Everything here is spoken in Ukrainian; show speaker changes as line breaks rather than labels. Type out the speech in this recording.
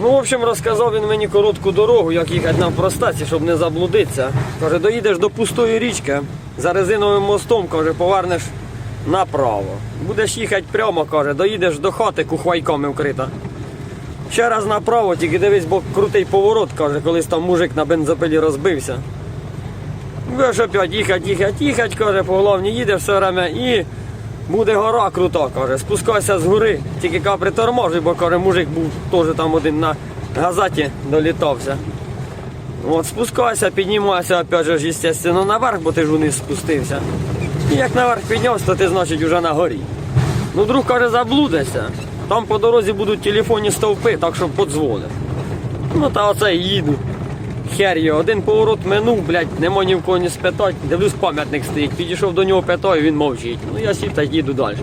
Ну, в общем, розказав він мені коротку дорогу, як їхати нам простаці, щоб не заблудитися. Каже, доїдеш до пустої річки, за резиновим мостом, каже, повернеш направо. Будеш їхати прямо, каже, доїдеш до хати кухвайками вкрита. Ще раз направо, тільки дивись, бо крутий поворот, каже, колись там мужик на бензопилі розбився. Будеш опять їхати, їхати, їхати, каже, по головні їдеш все время і буде гора крута, каже, спускайся з гори, тільки ка приторможуй, бо каже, мужик був теж там один на газаті долітався. От спускайся, піднімайся, опять же, естественно, наверх, бо ти ж вниз спустився. І як наверх піднявся, то ти, значить, вже на горі. Ну, друг каже, заблудишся. Там по дорозі будуть телефонні стовпи, так що подзвони. Ну та оце і їду. Хер його, один поворот минув, блядь, нема ні в кого не спитати. Дивлюсь, пам'ятник стоїть. Підійшов до нього, питаю, він мовчить. Ну я сів та їду далі.